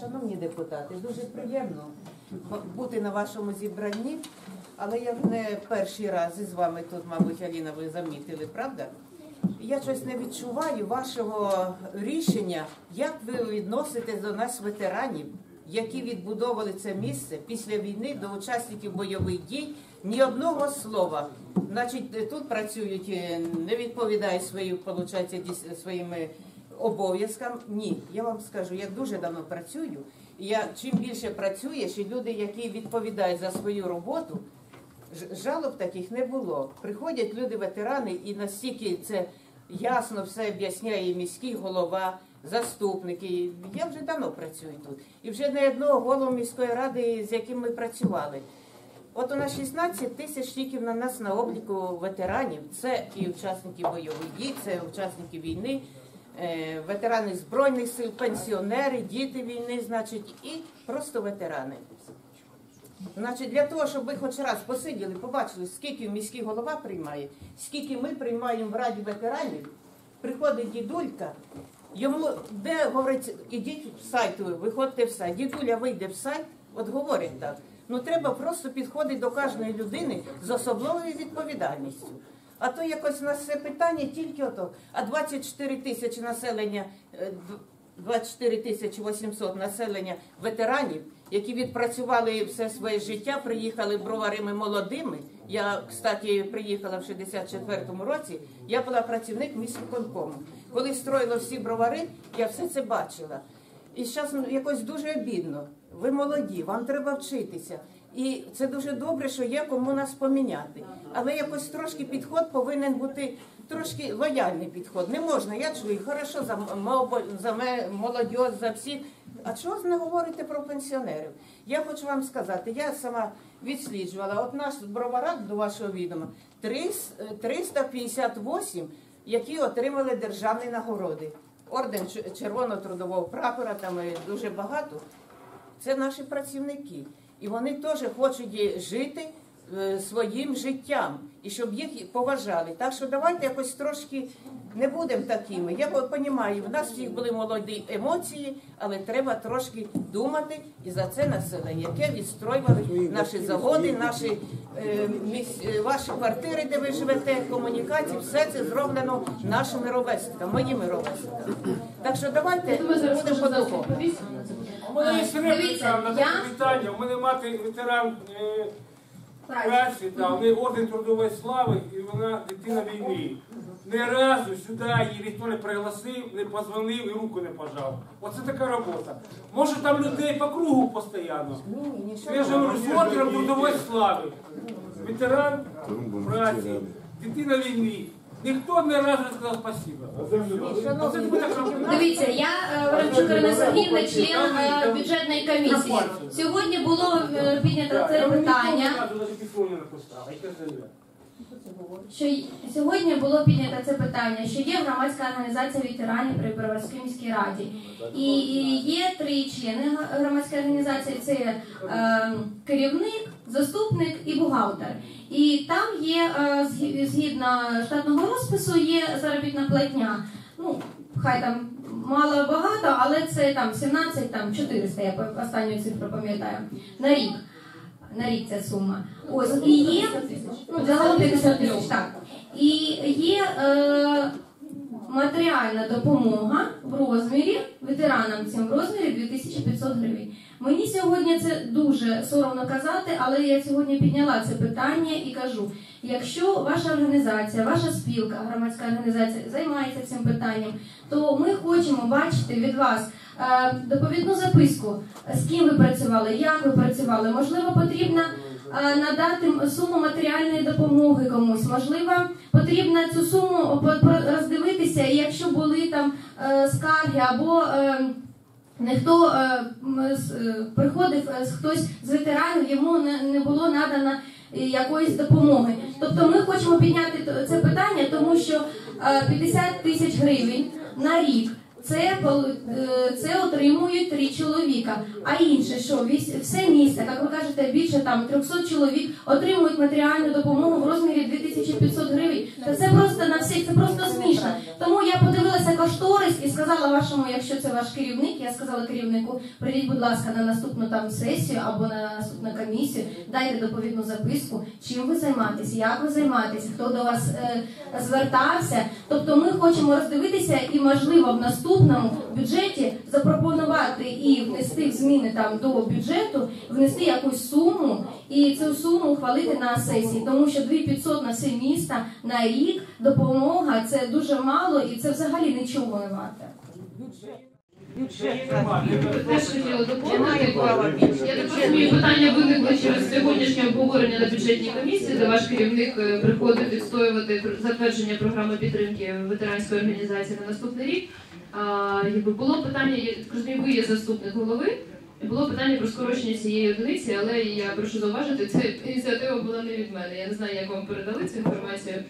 Шановні депутати, дуже приємно бути на вашому зібранні, але я не перший раз із вами тут, мабуть, Аліна, ви замітили, правда? Я щось не відчуваю вашого рішення, як ви відноситесь до нас, ветеранів, які відбудовували це місце після війни до учасників бойових дій. Ні одного слова. Значить, тут працюють, е, не відповідають свої, своїми обов'язкам. Ні, я вам скажу, я дуже давно працюю. І я чим більше працюєш, і люди, які відповідають за свою роботу, жалоб таких не було. Приходять люди, ветерани, і настільки це ясно все об'ясняє міський голова, заступники. Я вже давно працюю тут. І вже не одного голову міської ради, з яким ми працювали. От у нас 16 тисяч тільки на нас на обліку ветеранів. Це і учасники бойових дій, це учасники війни, ветерани Збройних сил, пенсіонери, діти війни, значить, і просто ветерани. Значить, для того, щоб ви хоч раз посиділи, побачили, скільки міський голова приймає, скільки ми приймаємо в Раді ветеранів, приходить дідулька, йому де говорить, ідіть в сайт, виходьте в сайт. Дідуля вийде в сайт, от говорить так. Ну треба просто підходити до кожної людини з особливою відповідальністю. А то якось у нас все питання тільки ото. А 24 тисячі населення, е, 24 тисячі 800 населення ветеранів, які відпрацювали все своє життя, приїхали броварими молодими. Я, кстати, приїхала в 64-му році. Я була працівник міськвиконкому. Коли строїло всі бровари, я все це бачила. І зараз якось дуже обідно. Ви молоді, вам треба вчитися. І це дуже добре, що є кому нас поміняти. Але якось трошки підход повинен бути трошки лояльний підход. Не можна, я чую, хорошо за за молодь, за всіх. А чого ж не говорите про пенсіонерів? Я хочу вам сказати, я сама відсліджувала, от наш броварак до вашого відома 358, які отримали державні нагороди. Орден Ч- Червоного трудового прапора, там дуже багато. Це наші працівники. І вони теж хочуть жити е, своїм життям, і щоб їх поважали. Так що давайте якось трошки не будемо такими. Я розумію, в нас всіх були молоді емоції, але треба трошки думати і за це населення, яке відстроювали наші заводи, наші е, е, ваші квартири, де ви живете, комунікації, все це зроблено нашими ровесниками, моїми ровесниками. Так що давайте будемо кожен У мене є Дивіться, репліка на я- питання. У мене мати ветеран е, праці, да, у неї орден трудової слави, і вона дитина війни. Ні разу сюди її ніхто не пригласив, не позвонив і руку не пожав. Оце така робота. Може там людей по кругу постійно. Я ж говорю, з орденом трудової слави. Ветеран праці, дитина війни. Ніхто не разу не сказав робота. Дивіться, я е, Ворончук Ірина Сергіївна, член е, бюджетної комісії. Сьогодні було е, піднято це питання. Що сьогодні було піднято це питання, що є громадська організація ветеранів при Броварській міській раді, і є три члени громадської організації: це е, керівник, заступник і бухгалтер. І там є е, згідно штатного розпису, є заробітна платня. Ну хай там мало багато, але це там 17, там 400, я останню цифру пам'ятаю на рік. На рік ця сума. Ось і є ну, загалом 50 тисяч, так. І є е, матеріальна допомога в розмірі ветеранам цим в розмірі 2500 гривень. Мені сьогодні це дуже соромно казати, але я сьогодні підняла це питання і кажу: якщо ваша організація, ваша спілка, громадська організація займається цим питанням, то ми хочемо бачити від вас е, доповідну записку, з ким ви працювали, як ви працювали. Можливо, потрібно е, надати суму матеріальної допомоги комусь. Можливо, потрібно цю суму роздивитися, і якщо були там е, скарги або. Е, Ніхто е, е, приходив е, хтось з ветеранів, йому не, не було надано е, якоїсь допомоги. Тобто ми хочемо підняти це питання, тому що е, 50 тисяч гривень на рік. Це е, це отримують три чоловіка. А інше, що все місце, як ви кажете, більше там 300 чоловік отримують матеріальну допомогу в розмірі 2500 гривень. Та це просто на всіх, це просто смішно. Тому я подивилася кошторис і сказала вашому, якщо це ваш керівник, я сказала керівнику, прийдіть, будь ласка, на наступну там сесію або на наступну комісію, дайте доповідну записку, чим ви займаєтесь, як ви займаєтесь, хто до вас е, звертався. Тобто ми хочемо роздивитися і, можливо, в наступному бюджеті запропонувати і внести зміни там до бюджету, внести якусь суму і цю суму ухвалити на сесії, тому що 2500 на все місто на рік допомога це дуже мало і це взагалі нічого не варте. Я так розумію, питання виникло через сьогоднішнє обговорення на бюджетній комісії, де ваш керівник приходив відстоювати затвердження програми підтримки ветеранської організації на наступний рік. Якби було питання, я так розумію, ви є заступник голови. Було питання про скорочення цієї одиниці, але я прошу зауважити, це ініціатива була не від мене. Я не знаю, як вам передали цю інформацію.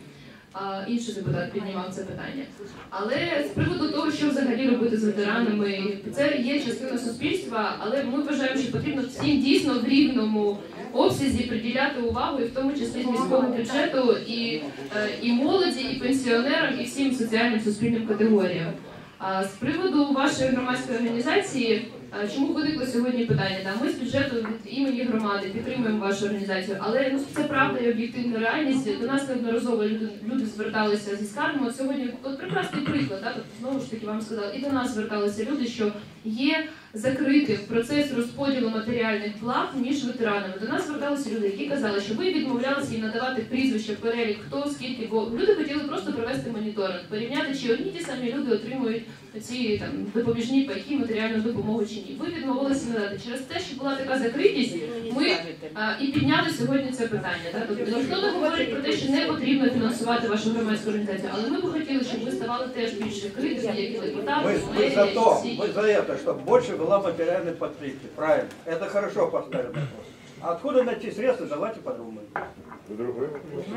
А інший депутат піднімав це питання. Але з приводу того, що взагалі робити з ветеранами, це є частина суспільства, але ми вважаємо, що потрібно всім дійсно в рівному обсязі приділяти увагу, і в тому числі з міського бюджету, і, е, і молоді, і пенсіонерам, і всім соціальним суспільним категоріям. З приводу вашої громадської організації, чому виникло сьогодні питання? Та ми з бюджету від імені громади підтримуємо вашу організацію, але ну це правда і об'єктивна реальність. До нас неодноразово люди, зверталися зі скаргами. Сьогодні от прекрасний приклад, да, тобто, знову ж таки вам сказали, і до нас зверталися люди, що є закритий процес розподілу матеріальних благ між ветеранами. До нас зверталися люди, які казали, що ви відмовлялися їм надавати прізвища, перелік, хто скільки, бо люди хотіли просто провести моніторинг, порівняти, чи одні ті самі люди отримують ці там допоміжні пайки, матеріальну допомогу чи ні. Ви відмовилися надати через те, що була така закритість. Ми а, і підняли сьогодні це питання. Так? Тобто ніхто не говорить про те, що не потрібно фінансувати вашу громадську організацію, але ми б хотіли, щоб ви ставали теж більш відкритими, як і депутати, Мы, мы мерія, за і то, всі. мы за это, чтобы больше была материальной подпитки. Правильно. Это хорошо поставлено. вопрос. А Откуда найти средства, давайте подумаем.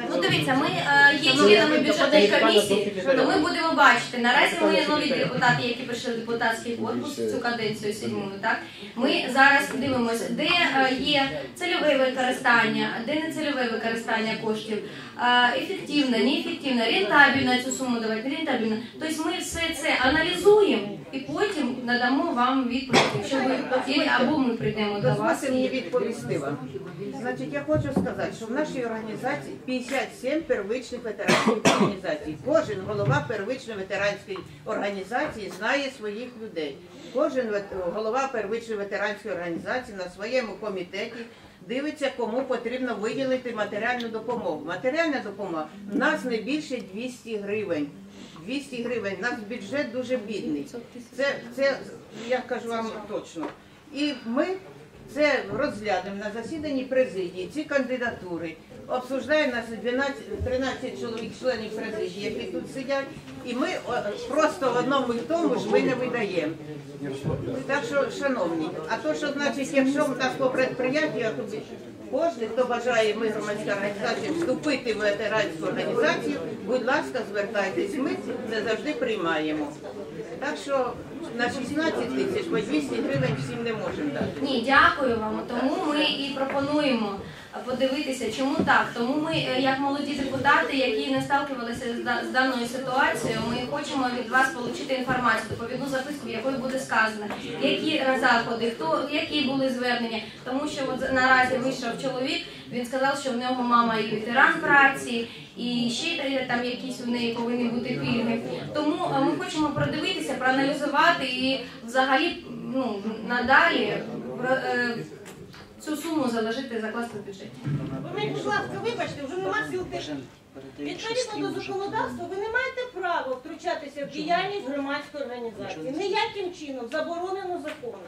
Ну дивіться, ми е, є членами бюджетної комісії, то ми будемо бачити. Наразі ми нові депутати, які прийшли в депутатський корпус цю каденцію сьому. Так ми зараз дивимося, де е, є цільове використання, де не цільове використання коштів, е, ефективне, неефективне, рентабельно цю суму давати, нерентабельно. Тобто ми все це аналізуємо і потім надамо вам відповідь, якщо ви або ми прийдемо до вас. І- відповісти вам. Значить, я хочу сказати, що в нашій організації 57 первичних ветеранських організацій. Кожен голова первичної ветеранської організації знає своїх людей. Кожен голова первичної ветеранської організації на своєму комітеті дивиться, кому потрібно виділити матеріальну допомогу. Матеріальна допомога в нас не більше 200 гривень. 200 гривень. У нас бюджет дуже бідний. Це, це я кажу вам точно. І ми це розглянемо на засіданні президії, ці кандидатури. Обсуждає нас 12, 13 чоловік членів президії, які тут сидять, і ми просто в одному і тому ж ми не видаємо. Так що, шановні, а то, що значить, якщо в нас по предприяттях, кожен, хто бажає, ми громадська організація, вступити в ветеранську організацію, будь ласка, звертайтесь, ми це завжди приймаємо. Так що на 16 тисяч по 200 гривень всім не можемо дати. Ні, дякую вам. Тому ми і пропонуємо подивитися, чому так. Тому ми, е, як молоді депутати, які не сталкувалися з даною ситуацією, ми хочемо від вас отримати інформацію, доповідну записку, в якої буде сказано, які заходи, хто які були звернення. Тому що от наразі вийшов чоловік. Він сказав, що в нього мама і ветеран праці, і ще е, там якісь у неї повинні бути пільги. Тому е, ми хочемо продивитися, проаналізувати і взагалі ну надалі е, цю суму заложити закласти в бюджеті. Ви мені, будь ласка, вибачте, вже нема сил тих. Відповідно до законодавства, ви не маєте права втручатися в діяльність громадської організації. Ніяким чином заборонено законом.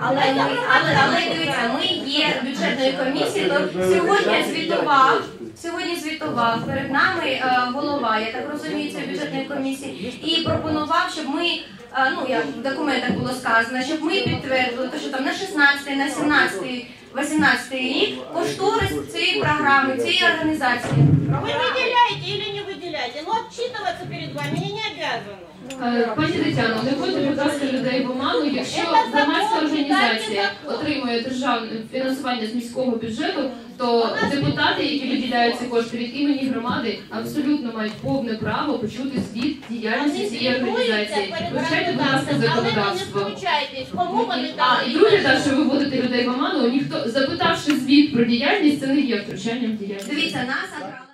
Але ми, але, але дивіться, ми є бюджетною комісією. То сьогодні звітував. Сьогодні звітував перед нами е, голова, я так розумію, цієї бюджетної комісії, і пропонував, щоб ми, е, ну як в документах було сказано, щоб ми підтвердили, те, що там на 16, на 17, 18 рік кошторис цієї програми, цієї організації. Ви виділяєте чи не виділяєте, ну отчитуватися перед вами я не обязана. Е, Пані Тетяно, не вводьте, будь ласка, людей в оману. Якщо громадська організація отримує державне фінансування з міського бюджету, то Тобто депутати, які виділяють ці кошти від імені громади, абсолютно мають повне право почути звіт діяльності цієї організації. Вивчайте, будь ласка, але не законодавство. кому вони А і друге, так, що ви вводите людей в оману, ніхто запитавши звіт про діяльність, це не є втручанням в діяльність. Дивіться, нас обрали.